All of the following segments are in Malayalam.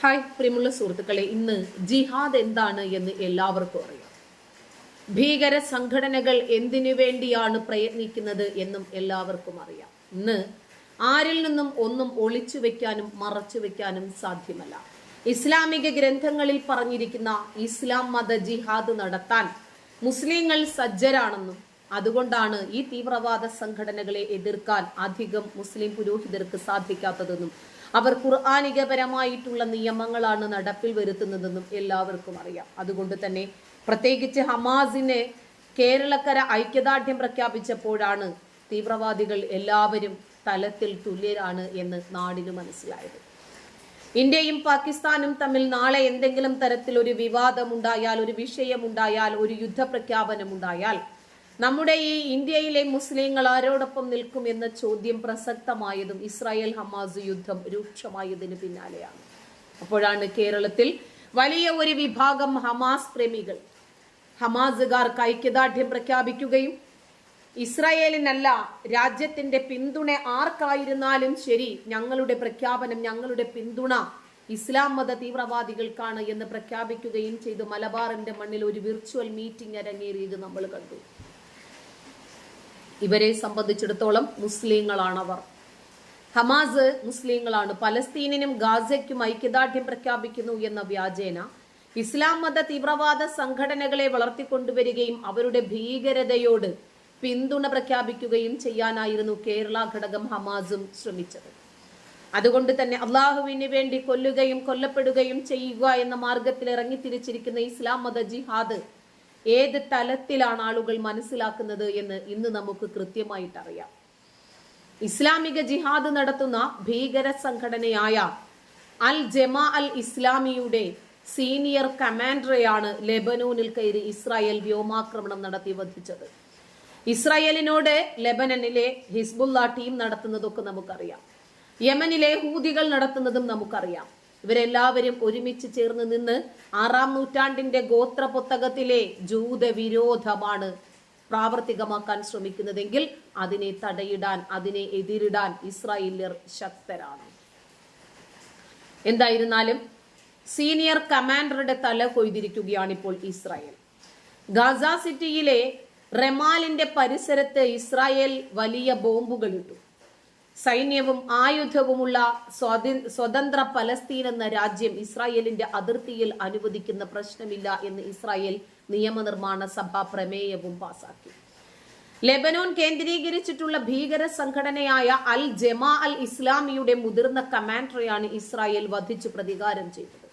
ഹായ് പ്രിയമുള്ള സുഹൃത്തുക്കളെ ഇന്ന് ജിഹാദ് എന്താണ് എന്ന് എല്ലാവർക്കും അറിയാം. ഭീകര സംഘടനകൾ എന്തിനു വേണ്ടിയാണ് പ്രയത്നിക്കുന്നത് എന്നും എല്ലാവർക്കും അറിയാം. ഇന്ന് ആരിൽ നിന്നും ഒന്നും ഒളിച്ചു വെക്കാനും മറച്ചു വെക്കാനും സാധ്യമല്ല. ഇസ്ലാമിക ഗ്രന്ഥങ്ങളിൽ പറഞ്ഞിരിക്കുന്ന ഇസ്ലാം മത ജിഹാദ് നടത്താൻ മുസ്ലിങ്ങൾ സജ്ജരാണെന്നും അതുകൊണ്ടാണ് ഈ തീവ്രവാദ സംഘടനകളെ എതിർക്കാൻ അധികം മുസ്ലിം പുരോഹിതർക്ക് സാധിക്കാത്തതെന്നും അവർ ഖുർആാനികപരമായിട്ടുള്ള നിയമങ്ങളാണ് നടപ്പിൽ വരുത്തുന്നതെന്നും എല്ലാവർക്കും അറിയാം. അതുകൊണ്ട് തന്നെ പ്രത്യേകിച്ച് ഹമാസിനെ കേരളക്കര ഐക്യദാർഢ്യം പ്രഖ്യാപിച്ചപ്പോഴാണ് തീവ്രവാദികൾ എല്ലാവരും തലത്തിൽ തുല്യരാണ് എന്ന് നാടിന് മനസ്സിലായത്. ഇന്ത്യയും പാകിസ്ഥാനും തമ്മിൽ നാളെ എന്തെങ്കിലും തരത്തിൽ ഒരു വിവാദമുണ്ടായാൽ ഒരു വിഷയമുണ്ടായാൽ ഒരു യുദ്ധപ്രഖ്യാപനമുണ്ടായാൽ നമ്മുടെ ഈ ഇന്ത്യയിലെ മുസ്ലിങ്ങൾ ആരോടൊപ്പം നിൽക്കും എന്ന ചോദ്യം പ്രസക്തമായതും ഇസ്രായേൽ ഹമാസ് യുദ്ധം രൂക്ഷമായതിന് പിന്നാലെയാണ്. അപ്പോഴാണ് കേരളത്തിൽ വലിയ ഒരു വിഭാഗം ഹമാസ് പ്രേമികൾ ഹമാസുകാർക്ക് ഐക്യദാർഢ്യം പ്രഖ്യാപിക്കുകയും ഇസ്രായേലിനല്ല രാജ്യത്തിന്റെ പിന്തുണ ആർക്കായിരുന്നാലും ശരി ഞങ്ങളുടെ പ്രഖ്യാപനം ഞങ്ങളുടെ പിന്തുണ ഇസ്ലാം മത തീവ്രവാദികൾക്കാണ് എന്ന് പ്രഖ്യാപിക്കുകയും ചെയ്തു. മലബാറിന്റെ മണ്ണിൽ ഒരു വിർച്വൽ മീറ്റിംഗ് അരങ്ങേറിയത് നമ്മൾ കണ്ടു. ഇവരെ സംബന്ധിച്ചിടത്തോളം മുസ്ലിങ്ങളാണവർ. ഹമാസ് മുസ്ലിങ്ങളാണ്. പലസ്തീനിനും ഗാസയ്ക്കും ഐക്യദാർഢ്യം പ്രഖ്യാപിക്കുന്നു എന്ന വ്യാജേന. ഇസ്ലാം മത തീവ്രവാദ സംഘടനകളെ വളർത്തിക്കൊണ്ടുവരികയും അവരുടെ ഭീകരതയോട് പിന്തുണ പ്രഖ്യാപിക്കുകയും ചെയ്യാനായിരുന്നു കേരള ഘടകം ഹമാസും ശ്രമിച്ചത്. അതുകൊണ്ട് തന്നെ അള്ളാഹുവിന് വേണ്ടി കൊല്ലുകയും കൊല്ലപ്പെടുകയും ചെയ്യുക എന്ന മാർഗത്തിൽ ഇറങ്ങിത്തിരിച്ചിരിക്കുന്ന ഇസ്ലാം മത ജിഹാദ് ഏത് തലത്തിലാണ് ആളുകൾ മനസ്സിലാക്കുന്നത് എന്ന് ഇന്ന് നമുക്ക് കൃത്യമായിട്ട് അറിയാം ഇസ്ലാമിക ജിഹാദ് നടത്തുന്ന ഭീകര സംഘടനയായ അൽ ജമാ അൽ ഇസ്ലാമിയുടെ സീനിയർ കമാൻഡറെയാണ് ലെബനൂനിൽ കയറി ഇസ്രായേൽ വ്യോമാക്രമണം നടത്തി വധിച്ചത്. ഇസ്രായേലിനോട് ലെബനനിലെ ഹിസ്ബുള്ള ടീം നടത്തുന്നതൊക്കെ നമുക്കറിയാം. യമനിലെ ഹൂതികൾ നടത്തുന്നതും നമുക്കറിയാം. ഇവരെല്ലാവരും ഒരുമിച്ച് ചേർന്ന് നിന്ന് ആറാം നൂറ്റാണ്ടിന്റെ ഗോത്ര പുസ്തകത്തിലെ ജൂത വിരോധമാണ് പ്രാവർത്തികമാക്കാൻ ശ്രമിക്കുന്നതെങ്കിൽ അതിനെ തടയിടാൻ അതിനെ എതിരിടാൻ ഇസ്രായേലിയർ ശക്തരാണ്. എന്തായിരുന്നാലും സീനിയർ കമാൻഡറുടെ തല കൊയ്തിരിക്കുകയാണ് ഇപ്പോൾ ഇസ്രായേൽ. ഗാസ സിറ്റിയിലെ റെമാലിന്റെ പരിസരത്ത് ഇസ്രായേൽ വലിയ ബോംബുകൾ ഇട്ടു. സൈന്യവും ആയുധവുമുള്ള സ്വാതി- സ്വതന്ത്ര പലസ്തീൻ എന്ന രാജ്യം ഇസ്രായേലിന്റെ അതിർത്തിയിൽ അനുവദിക്കുന്ന പ്രശ്നമില്ല എന്ന് ഇസ്രായേൽ നിയമനിർമ്മാണ സഭ പ്രമേയവും പാസാക്കി. ലെബനോൻ കേന്ദ്രീകരിച്ചിട്ടുള്ള ഭീകര സംഘടനയായ അൽ ജമാ അൽ ഇസ്ലാമിയുടെ മുതിർന്ന കമാൻഡറെയാണ് ഇസ്രായേൽ വധിച്ചു പ്രതികാരം ചെയ്തത്.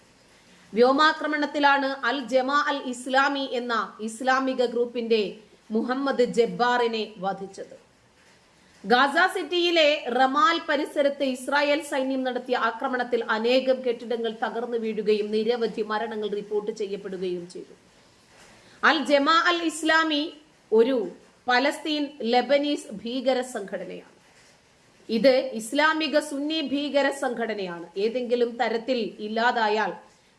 വ്യോമാക്രമണത്തിലാണ് അൽ ജമാ അൽ ഇസ്ലാമി എന്ന ഇസ്ലാമിക ഗ്രൂപ്പിന്റെ മുഹമ്മദ് ജബ്ബാറിനെ വധിച്ചത്. ഗാസ സിറ്റിയിലെ റമാൽ പരിസരത്ത് ഇസ്രായേൽ സൈന്യം നടത്തിയ ആക്രമണത്തിൽ അനേകം കെട്ടിടങ്ങൾ തകർന്നു വീഴുകയും നിരവധി മരണങ്ങൾ റിപ്പോർട്ട് ചെയ്യപ്പെടുകയും ചെയ്തു. അൽ ജമാ അൽ ഇസ്ലാമി ഒരു പലസ്തീൻ ലെബനീസ് ഭീകര സംഘടനയാണ്. ഇത് ഇസ്ലാമിക സുന്നി ഭീകര സംഘടനയാണ്. ഏതെങ്കിലും തരത്തിൽ ഇല്ലാതായാൽ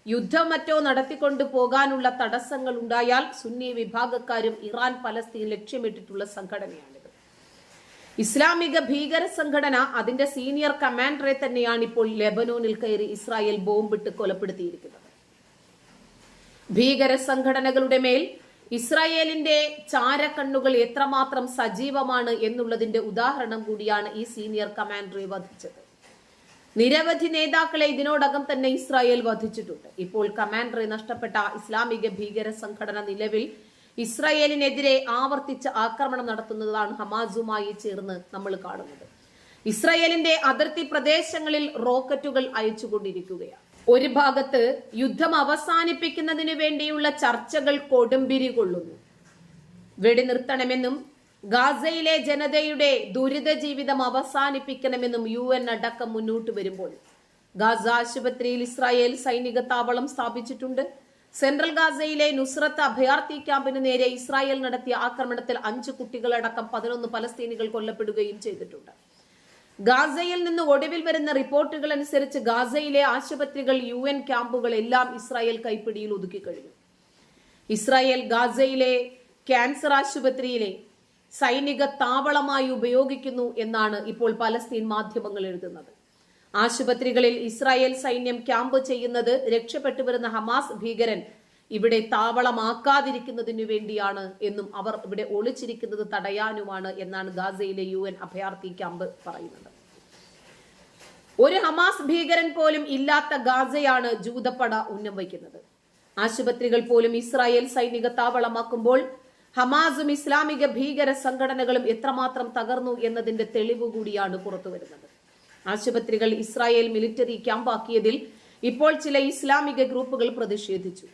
യുദ്ധം മറ്റോ നടത്തിക്കൊണ്ടു പോകാനുള്ള തടസ്സങ്ങൾ ഉണ്ടായാൽ സുന്നി വിഭാഗക്കാരും ഇറാൻ പലസ്തീൻ ലക്ഷ്യമിട്ടിട്ടുള്ള സംഘടനയാണിത് ഇസ്ലാമിക ഭീകര സംഘടന അതിന്റെ സീനിയർ കമാൻഡറെ തന്നെയാണ് ഇപ്പോൾ ലെബനോനിൽ കയറി ഇസ്രായേൽ ബോംബിട്ട് കൊലപ്പെടുത്തിയിരിക്കുന്നത്. ഭീകര സംഘടനകളുടെ മേൽ ഇസ്രായേലിന്റെ ചാരക്കണ്ണുകൾ എത്രമാത്രം സജീവമാണ് എന്നുള്ളതിന്റെ ഉദാഹരണം കൂടിയാണ് ഈ സീനിയർ കമാൻഡറെ വധിച്ചത്. നിരവധി നേതാക്കളെ ഇതിനോടകം തന്നെ ഇസ്രായേൽ വധിച്ചിട്ടുണ്ട്. ഇപ്പോൾ കമാൻഡറെ നഷ്ടപ്പെട്ട ഇസ്ലാമിക ഭീകര സംഘടന നിലവിൽ ഇസ്രായേലിനെതിരെ ആവർത്തിച്ച് ആക്രമണം നടത്തുന്നതാണ് ഹമാസുമായി ചേർന്ന് നമ്മൾ കാണുന്നത്. ഇസ്രയേലിന്റെ അതിർത്തി പ്രദേശങ്ങളിൽ റോക്കറ്റുകൾ അയച്ചുകൊണ്ടിരിക്കുകയാണ്. ഒരു ഭാഗത്ത് യുദ്ധം അവസാനിപ്പിക്കുന്നതിന് വേണ്ടിയുള്ള ചർച്ചകൾ കൊടുമ്പിരി കൊള്ളുന്നു. വെടിനിർത്തണമെന്നും ഗാസയിലെ ജനതയുടെ ദുരിത ജീവിതം അവസാനിപ്പിക്കണമെന്നും യു എൻ അടക്കം മുന്നോട്ട് വരുമ്പോൾ ഗാസ ആശുപത്രിയിൽ ഇസ്രായേൽ സൈനിക താവളം സ്ഥാപിച്ചിട്ടുണ്ട്. സെൻട്രൽ ഗാസയിലെ നുസ്രത്ത് അഭയാർത്ഥി ക്യാമ്പിന് നേരെ ഇസ്രായേൽ നടത്തിയ ആക്രമണത്തിൽ അഞ്ച് കുട്ടികളടക്കം പതിനൊന്ന് പലസ്തീനികൾ കൊല്ലപ്പെടുകയും ചെയ്തിട്ടുണ്ട്. ഗാസയിൽ നിന്ന് ഒടുവിൽ വരുന്ന റിപ്പോർട്ടുകൾ അനുസരിച്ച് ഗാസയിലെ ആശുപത്രികൾ യു എൻ ക്യാമ്പുകൾ എല്ലാം ഇസ്രായേൽ കൈപ്പിടിയിൽ ഒതുക്കി കഴിഞ്ഞു. ഇസ്രായേൽ ഗാസയിലെ ക്യാൻസർ ആശുപത്രിയിലെ സൈനിക താവളമായി ഉപയോഗിക്കുന്നു എന്നാണ് ഇപ്പോൾ പലസ്തീൻ മാധ്യമങ്ങൾ എഴുതുന്നത്. ആശുപത്രികളിൽ ഇസ്രായേൽ സൈന്യം ക്യാമ്പ് ചെയ്യുന്നത് രക്ഷപ്പെട്ടുവരുന്ന ഹമാസ് ഭീകരൻ ഇവിടെ താവളമാക്കാതിരിക്കുന്നതിനു വേണ്ടിയാണ് എന്നും അവർ ഇവിടെ ഒളിച്ചിരിക്കുന്നത് തടയാനുമാണ് എന്നാണ് ഗാസയിലെ യു എൻ അഭയാർത്ഥി ക്യാമ്പ് പറയുന്നത്. ഒരു ഹമാസ് ഭീകരൻ പോലും ഇല്ലാത്ത ഗാസയാണ് ജൂതപ്പട ഉന്നം വയ്ക്കുന്നത്. ആശുപത്രികൾ പോലും ഇസ്രായേൽ സൈനിക താവളമാക്കുമ്പോൾ ഹമാസും ഇസ്ലാമിക ഭീകര സംഘടനകളും എത്രമാത്രം തകർന്നു എന്നതിന്റെ തെളിവ് കൂടിയാണ് പുറത്തുവരുന്നത്. ആശുപത്രികൾ ഇസ്രായേൽ മിലിറ്ററി ക്യാമ്പാക്കിയതിൽ ഇപ്പോൾ ചില ഇസ്ലാമിക ഗ്രൂപ്പുകൾ പ്രതിഷേധിച്ചു.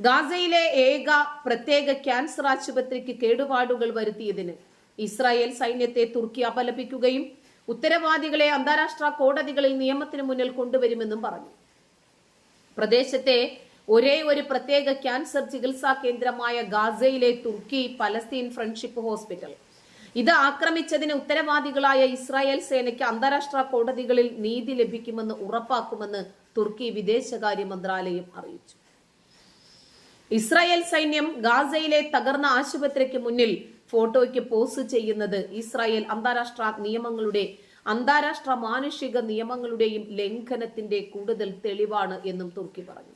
ഗാസയിലെ ഏക പ്രത്യേക ക്യാൻസർ ആശുപത്രിക്ക് കേടുപാടുകൾ വരുത്തിയതിന് ഇസ്രായേൽ സൈന്യത്തെ തുർക്കി അപലപിക്കുകയും ഉത്തരവാദികളെ അന്താരാഷ്ട്ര കോടതികളിൽ നിയമത്തിന് മുന്നിൽ കൊണ്ടുവരുമെന്നും പറഞ്ഞു. പ്രദേശത്തെ ഒരേ ഒരു പ്രത്യേക ക്യാൻസർ ചികിത്സാ കേന്ദ്രമായ ഗാസയിലെ തുർക്കി പലസ്തീൻ ഫ്രണ്ട്ഷിപ്പ് ഹോസ്പിറ്റൽ ഇത് ആക്രമിച്ചതിന് ഉത്തരവാദികളായ ഇസ്രായേൽ സേനയ്ക്ക് അന്താരാഷ്ട്ര കോടതികളിൽ നീതി ലഭിക്കുമെന്ന് ഉറപ്പാക്കുമെന്ന് തുർക്കി വിദേശകാര്യ മന്ത്രാലയം അറിയിച്ചു. ഇസ്രായേൽ സൈന്യം ഗാസയിലെ തകർന്ന ആശുപത്രിക്ക് മുന്നിൽ ഫോട്ടോയ്ക്ക് പോസ്റ്റ് ചെയ്യുന്നത് ഇസ്രായേൽ അന്താരാഷ്ട്ര നിയമങ്ങളുടെ അന്താരാഷ്ട്ര മാനുഷിക നിയമങ്ങളുടെയും ലംഘനത്തിന്റെ കൂടുതൽ തെളിവാണ് എന്നും തുർക്കി പറഞ്ഞു.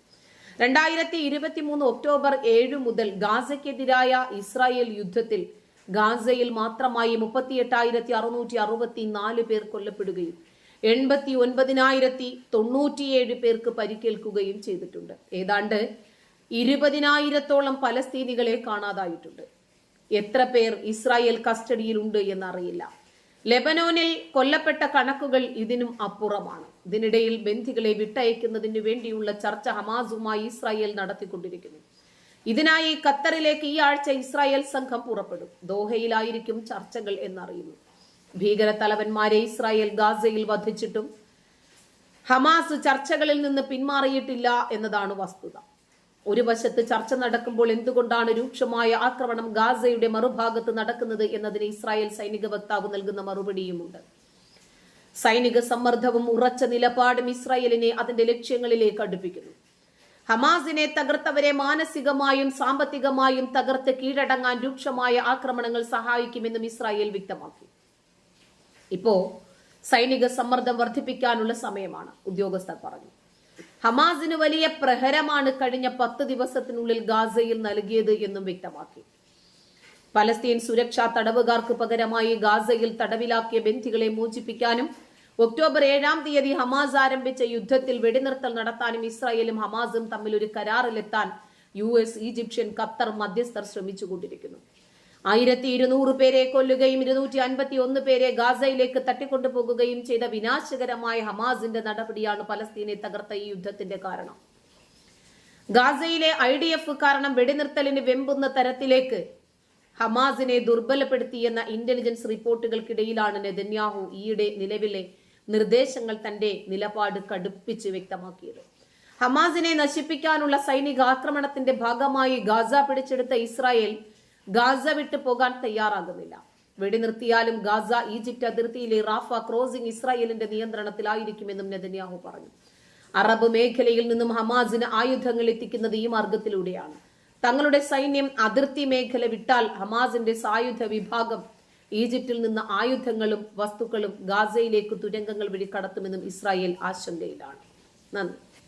രണ്ടായിരത്തി ഇരുപത്തി മൂന്ന് ഒക്ടോബർ ഏഴ് മുതൽ ഗാസയ്ക്കെതിരായ ഇസ്രായേൽ യുദ്ധത്തിൽ ഗാസയിൽ മാത്രമായി മുപ്പത്തിയെട്ടായിരത്തി അറുന്നൂറ്റി അറുപത്തി നാല് പേർ കൊല്ലപ്പെടുകയും എൺപത്തി ഒൻപതിനായിരത്തി തൊണ്ണൂറ്റിയേഴ് പേർക്ക് പരിക്കേൽക്കുകയും ചെയ്തിട്ടുണ്ട്. ഏതാണ്ട് ഇരുപതിനായിരത്തോളം പലസ്തീനികളെ കാണാതായിട്ടുണ്ട്. എത്ര പേർ ഇസ്രായേൽ കസ്റ്റഡിയിലുണ്ട് എന്നറിയില്ല. ലെബനോനിൽ കൊല്ലപ്പെട്ട കണക്കുകൾ ഇതിനും അപ്പുറമാണ്. ഇതിനിടയിൽ ബന്ധികളെ വിട്ടയക്കുന്നതിന് വേണ്ടിയുള്ള ചർച്ച ഹമാസുമായി ഇസ്രായേൽ നടത്തിക്കൊണ്ടിരിക്കുന്നു. ഇതിനായി ഖത്തറിലേക്ക് ഈ ആഴ്ച ഇസ്രായേൽ സംഘം പുറപ്പെടും. ദോഹയിലായിരിക്കും ചർച്ചകൾ എന്നറിയുന്നു. ഭീകര തലവന്മാരെ ഇസ്രായേൽ ഗാസയിൽ വധിച്ചിട്ടും ഹമാസ് ചർച്ചകളിൽ നിന്ന് പിന്മാറിയിട്ടില്ല എന്നതാണ് വസ്തുത. ഒരു വശത്ത് ചർച്ച നടക്കുമ്പോൾ എന്തുകൊണ്ടാണ് രൂക്ഷമായ ആക്രമണം ഗാസയുടെ മറുഭാഗത്ത് നടക്കുന്നത് എന്നതിന് ഇസ്രായേൽ സൈനിക വക്താവ് നൽകുന്ന മറുപടിയുമുണ്ട്. സൈനിക സമ്മർദ്ദവും ഉറച്ച നിലപാടും ഇസ്രായേലിനെ അതിന്റെ ലക്ഷ്യങ്ങളിലേക്ക് അടുപ്പിക്കുന്നു. ഹമാസിനെ തകർത്തവരെ മാനസികമായും സാമ്പത്തികമായും തകർത്ത് കീഴടങ്ങാൻ രൂക്ഷമായ ആക്രമണങ്ങൾ സഹായിക്കുമെന്നും ഇസ്രായേൽ വ്യക്തമാക്കി. ഇപ്പോ സൈനിക സമ്മർദ്ദം വർദ്ധിപ്പിക്കാനുള്ള സമയമാണ് ഉദ്യോഗസ്ഥർ പറഞ്ഞു. ഹമാസിന് വലിയ പ്രഹരമാണ് കഴിഞ്ഞ പത്ത് ദിവസത്തിനുള്ളിൽ ഗാസയിൽ നൽകിയത് എന്നും വ്യക്തമാക്കി. പലസ്തീൻ സുരക്ഷാ തടവുകാർക്ക് പകരമായി ഗാസയിൽ തടവിലാക്കിയ ബന്ധികളെ മോചിപ്പിക്കാനും ഒക്ടോബർ ഏഴാം തീയതി ഹമാസ് ആരംഭിച്ച യുദ്ധത്തിൽ വെടിനിർത്തൽ നടത്താനും ഇസ്രായേലും ഹമാസും തമ്മിൽ ഒരു കരാറിലെത്താൻ യു എസ് ഈജിപ്ഷ്യൻ ഖത്തർ മധ്യസ്ഥർ ശ്രമിച്ചുകൊണ്ടിരിക്കുന്നു. ആയിരത്തി ഇരുന്നൂറ് പേരെ കൊല്ലുകയും ഇരുന്നൂറ്റി അൻപത്തി ഒന്ന് പേരെ ഗാസയിലേക്ക് തട്ടിക്കൊണ്ടുപോകുകയും ചെയ്ത വിനാശകരമായ ഹമാസിന്റെ നടപടിയാണ് പലസ്തീനെ തകർത്ത ഈ യുദ്ധത്തിന്റെ കാരണം. ഗാസയിലെ ഐ ഡി എഫ് കാരണം വെടിനിർത്തലിന് വെമ്പുന്ന തരത്തിലേക്ക് ഹമാസിനെ ദുർബലപ്പെടുത്തിയെന്ന ഇന്റലിജൻസ് റിപ്പോർട്ടുകൾക്കിടയിലാണ് നെതന്യാഹു ഈയിടെ നിലവിലെ നിർദ്ദേശങ്ങൾ തന്റെ നിലപാട് കടുപ്പിച്ച് വ്യക്തമാക്കിയത്. ഹമാസിനെ നശിപ്പിക്കാനുള്ള സൈനിക ആക്രമണത്തിന്റെ ഭാഗമായി ഗാസ പിടിച്ചെടുത്ത ഇസ്രായേൽ ഗാസ വിട്ടു പോകാൻ തയ്യാറാകുന്നില്ല. വെടിനിർത്തിയാലും ഗാസ ഈജിപ്റ്റ് അതിർത്തിയിലെ റാഫ ക്രോസിംഗ് ഇസ്രായേലിന്റെ നിയന്ത്രണത്തിലായിരിക്കുമെന്നും നെതന്യാഹു പറഞ്ഞു. അറബ് മേഖലയിൽ നിന്നും ഹമാസിന് ആയുധങ്ങൾ എത്തിക്കുന്നത് ഈ മാർഗത്തിലൂടെയാണ്. തങ്ങളുടെ സൈന്യം അതിർത്തി മേഖല വിട്ടാൽ ഹമാസിന്റെ സായുധ വിഭാഗം ഈജിപ്തിൽ നിന്ന് ആയുധങ്ങളും വസ്തുക്കളും ഗാസയിലേക്ക് തുരങ്കങ്ങൾ വഴി കടത്തുമെന്നും ഇസ്രായേൽ ആശങ്കയിലാണ്. നന്ദി.